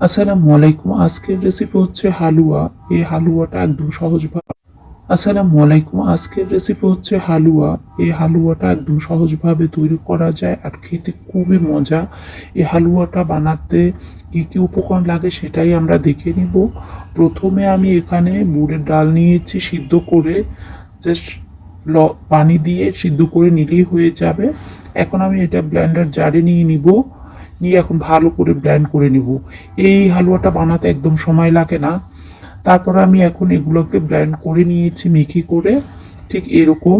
আসসালামু আলাইকুম। আজকের রেসিপি হচ্ছে হালুয়া। এই হালুয়াটা একদম সহজভাবে আসসালামু আলাইকুম। আজকের রেসিপি হচ্ছে হালুয়া। এই হালুয়াটা একদম সহজভাবে তৈরি করা যায় আর খেতে খুবই মজা। এই হালুয়াটা বানাতে কী কী উপকরণ লাগে সেটাই আমরা দেখে নিব। প্রথমে আমি এখানে বুড়ের ডাল নিয়েছি সিদ্ধ করে। জাস্ট ল পানি দিয়ে সিদ্ধ করে নিলেই হয়ে যাবে। এখন আমি এটা ব্লেন্ডার জারে নিয়ে নিব। নিয়ে এখন ভালো করে ব্লেন্ড করে নিব। এই হালুয়াটা বানাতে একদম সময় লাগে না। তারপর আমি এখন এগুলোকে ব্লেন্ড করে নিয়েছি মিহি করে, ঠিক এরকম।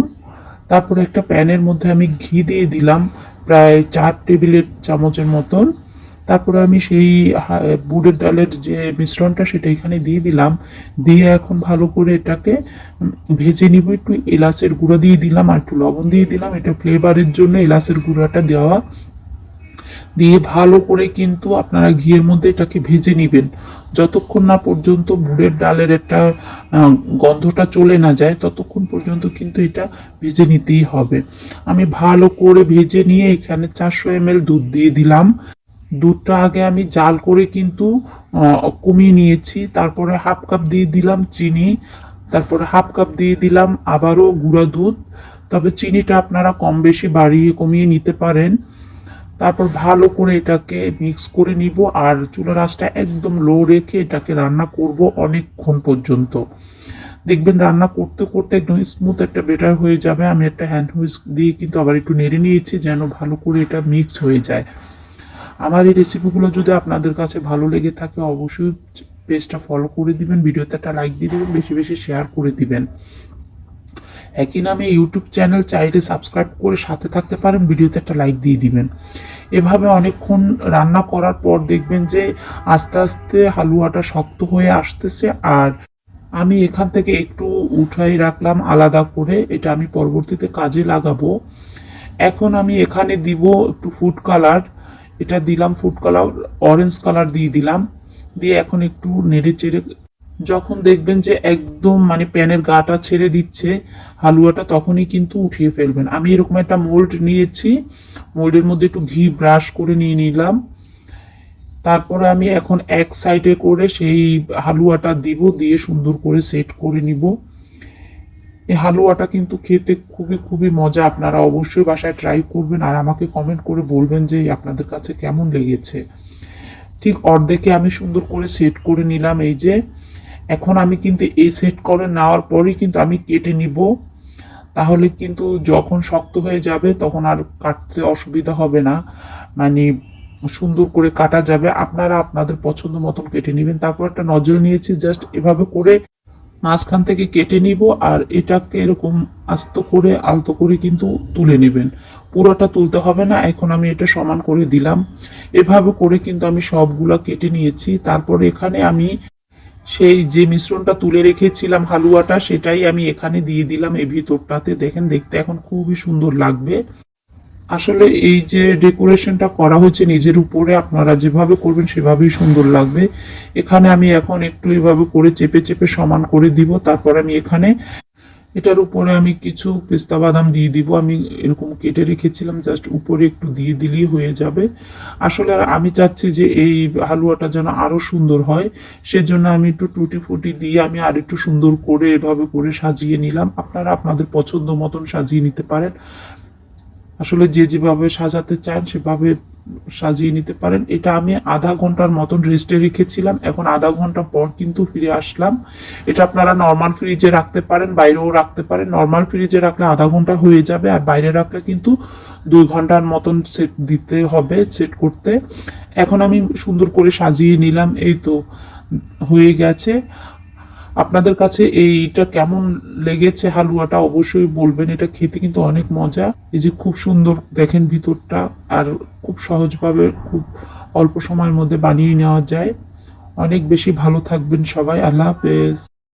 তারপরে একটা প্যানের মধ্যে আমি ঘি দিয়ে দিলাম প্রায় চার টেবিলের চামচের মতন। তারপরে আমি সেই বুটের ডালের যে মিশ্রণটা সেটা এখানে দিয়ে দিলাম। দিয়ে এখন ভালো করে এটাকে ভেজে নিব, একটু এলাচের গুঁড়ো দিয়ে দিলাম আর একটু লবণ দিয়ে দিলাম। এটা ফ্লেভারের জন্য এলাচের গুঁড়োটা দেওয়া দিয়ে ভালো করে কিন্তু আপনারা ঘিয়ের মধ্যে এটাকে ভেজে নেবেন। যতক্ষণ না পর্যন্ত বুড়ের ডালের একটা গন্ধটা চলে না যায়, ততক্ষণ পর্যন্ত কিন্তু এটা ভেজে নিতেই হবে। আমি ভালো করে ভেজে নিয়ে এখানে চারশো এম দুধ দিয়ে দিলাম। দুধটা আগে আমি জাল করে কিন্তু কমিয়ে নিয়েছি। তারপরে হাফ কাপ দিয়ে দিলাম চিনি। তারপরে হাফ কাপ দিয়ে দিলাম আবারও গুঁড়া দুধ। তবে চিনিটা আপনারা কম বেশি বাড়িয়ে কমিয়ে নিতে পারেন। তারপর ভালো করে এটাকে মিক্স করে নিব আর চুলার আঁচটা একদম লো রেখে এটাকে রান্না করব অনেকক্ষণ পর্যন্ত। দেখবেন রান্না করতে করতে একদম স্মুথ একটা বেটার হয়ে যাবে। আমি একটা হ্যান্ড হুইস্ক দিয়ে কিন্তু আবার একটু নেড়ে নিয়েছি যেন ভালো করে এটা মিক্স হয়ে যায়। আমার এই রেসিপিগুলো যদি আপনাদের কাছে ভালো লেগে থাকে অবশ্যই পেজটা ফলো করে দিবেন, ভিডিওতে একটা লাইক দিয়ে দিবেন, বেশি বেশি শেয়ার করে দিবেন। একই নামে ইউটিউব চ্যানেল চাইলে সাবস্ক্রাইব করে সাথে থাকতে পারেন, ভিডিওতে একটা লাইক দিয়ে দিবেন। এভাবে অনেকক্ষণ রান্না করার পর দেখবেন যে আস্তে আস্তে হালুয়াটা শক্ত হয়ে আসতেছে আর আমি এখান থেকে একটু উঠাই রাখলাম আলাদা করে, এটা আমি পরবর্তীতে কাজে লাগাবো। এখন আমি এখানে দিব একটু ফুড কালার এটা দিলাম ফুড কালার অরেঞ্জ কালার দিয়ে দিলাম। দিয়ে এখন একটু নেড়ে চেড়ে যখন দেখবেন যে একদম মানে প্যানের গাটা ছেড়ে দিচ্ছে, হালুয়াটা তখনই কিন্তু উঠিয়ে ফেলবেন। আমি এরকম একটা মোল্ড নিয়েছি মোল্ডের মধ্যে একটু ঘি ব্রাশ করে নিয়ে নিলাম। তারপরে আমি এখন এক সাইডে করে সেই হালুয়াটা দিব, দিয়ে সুন্দর করে সেট করে নিব। এই হালুয়াটা কিন্তু খেতে খুবই খুবই মজা। আপনারা অবশ্যই বাসায় ট্রাই করবেন আর আমাকে কমেন্ট করে বলবেন যে আপনাদের কাছে কেমন লেগেছে। ঠিক অর্ধেকে আমি সুন্দর করে সেট করে নিলাম। এই যে এখন আমি কিন্তু এই সেট করে নেওয়ার পরেই কিন্তু আমি কেটে নিব। তাহলে কিন্তু যখন শক্ত হয়ে যাবে তখন আর কাটতে অসুবিধা হবে না। মানে সুন্দর করে কাটা যাবে। আপনারা আপনাদের পছন্দ মতন কেটে নেবেন। তারপর একটা নজর নিয়েছি জাস্ট এভাবে করে মাঝখান থেকে কেটে নিব আর এটাকে এরকম আস্ত করে, আলতো করে কিন্তু তুলে নেবেন। পুরোটা তুলতে হবে না। এখন আমি এটা সমান করে দিলাম। এভাবে করে কিন্তু আমি সবগুলা কেটে নিয়েছি। তারপর এখানে আমি সেই যে মিশ্রণটা তুলে রেখেছিলাম হালুয়াটা, সেটাই আমি এখানে দিয়ে দিলাম এই ভিতরটাতে। দেখেন, দেখতে এখন খুবই সুন্দর লাগবে। আসলে এই যে ডেকোরেশনটা করা হয়েছে নিজের উপরে, আপনারা যেভাবে করবেন সেভাবেই সুন্দর লাগবে। এখানে আমি এখন একটু এভাবে করে চেপে চেপে সমান করে দিব। তারপর আমি এখানে এটার উপরে আমি কিছু পেস্তা বাদাম দিয়ে দিব। আমি এরকম কেটে রেখেছিলাম, জাস্ট উপরে একটু দিয়ে দিলেই হয়ে যাবে। আসলে আমি চাচ্ছি যে এই হালুয়াটা যেন আরও সুন্দর হয়, সেজন্য আমি একটু টুটি ফুটি দিয়ে আমি আর একটু সুন্দর করে এভাবে করে সাজিয়ে নিলাম। আপনারা আপনাদের পছন্দ মতন সাজিয়ে নিতে পারেন। আসলে যে যেভাবে সাজাতে চান, সেভাবে সাজিয়ে নিতে পারেন। এটা আমি আধা ঘণ্টার মতন রেস্টে রেখেছিলাম। এখন আধা ঘণ্টা পর কিন্তু ফিরে আসলাম। এটা আপনারা নর্মাল ফ্রিজে রাখতে পারেন, বাইরেও রাখতে পারেন। নর্মাল ফ্রিজে রাখলে আধা ঘণ্টা হয়ে যাবে আর বাইরে রাখলে কিন্তু দুই ঘণ্টার মতন সেট দিতে হবে সেট করতে। এখন আমি সুন্দর করে সাজিয়ে নিলাম। এই তো, হয়ে গেছে। আপনাদের কাছে এইটা কেমন লেগেছে হালুয়াটা? অবশ্যই বলবেন, এটা খেতে কিন্তু অনেক মজা। এই যে খুব সুন্দর, দেখেন ভিতরটা, আর খুব সহজভাবে খুব অল্প সময়ের মধ্যে বানিয়ে নেওয়া যায়। অনেক বেশি ভালো থাকবেন সবাই। আল্লাহ হাফেজ।